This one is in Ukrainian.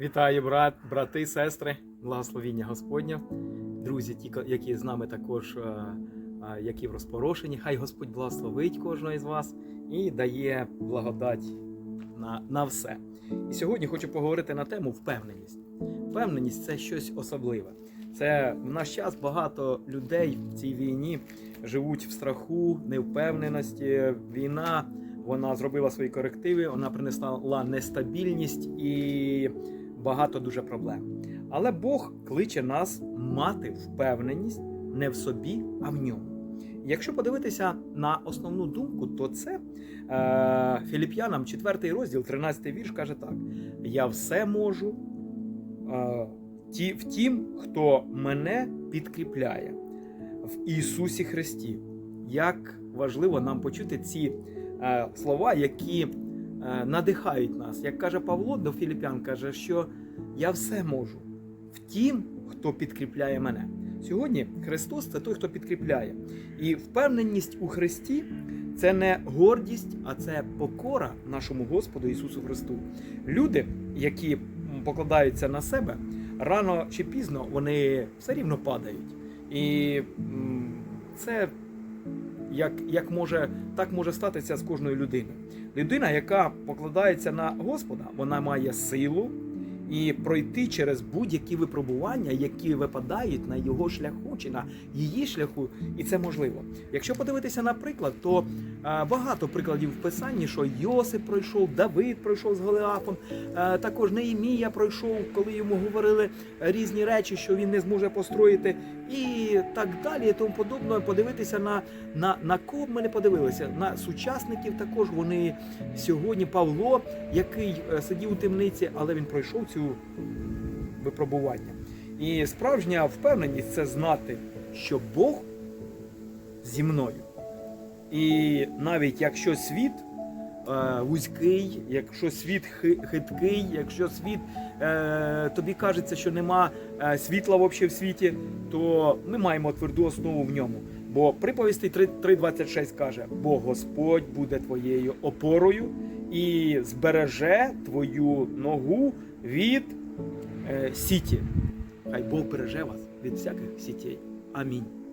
Вітаю, брат, брати, сестри, благословіння Господня, друзі, ті, які з нами також, е, е, які в розпорошенні. Хай Господь благословить кожного із вас і дає благодать на, на все. І сьогодні хочу поговорити на тему впевненість. Впевненість це щось особливе. Це в наш час багато людей в цій війні живуть в страху, невпевненості. Війна вона зробила свої корективи, вона принесла нестабільність і багато дуже проблем. Але Бог кличе нас мати впевненість не в собі, а в ньому. Якщо подивитися на основну думку, то це е, Філіп'янам 4 розділ, 13 вірш каже так: Я все можу е, ті, в тім, хто мене підкріпляє в Ісусі Христі. Як важливо нам почути ці е, слова, які надихають нас. Як каже Павло до Філіп'ян, каже, що я все можу в тім, хто підкріпляє мене. Сьогодні Христос це той, хто підкріпляє. І впевненість у Христі це не гордість, а це покора нашому Господу Ісусу Христу. Люди, які покладаються на себе, рано чи пізно вони все рівно падають. І це як, як може, так може статися з кожною людиною. Людина, яка покладається на Господа, вона має силу і пройти через будь-які випробування, які випадають на його шляху чи на її шляху, і це можливо. Якщо подивитися на приклад, то е, багато прикладів в писанні, що Йосип пройшов, Давид пройшов з Голіафом, е, також Неємія пройшов, коли йому говорили різні речі, що він не зможе построїти, і так далі, і тому подобне. Подивитися на, на, на кого ми не подивилися, на сучасників також вони сьогодні Павло, який е, сидів у темниці, але він пройшов цю випробування. І справжня впевненість це знати, що Бог зі мною. І навіть якщо світ е, вузький, якщо світ хиткий, якщо світ е, тобі кажеться, що нема е, світла в світі, то ми маємо тверду основу в ньому. Бо приповісти 3.26 каже: бо Господь буде твоєю опорою і збереже твою ногу від сіті. Хай Бог береже вас від всяких сітей. Амінь.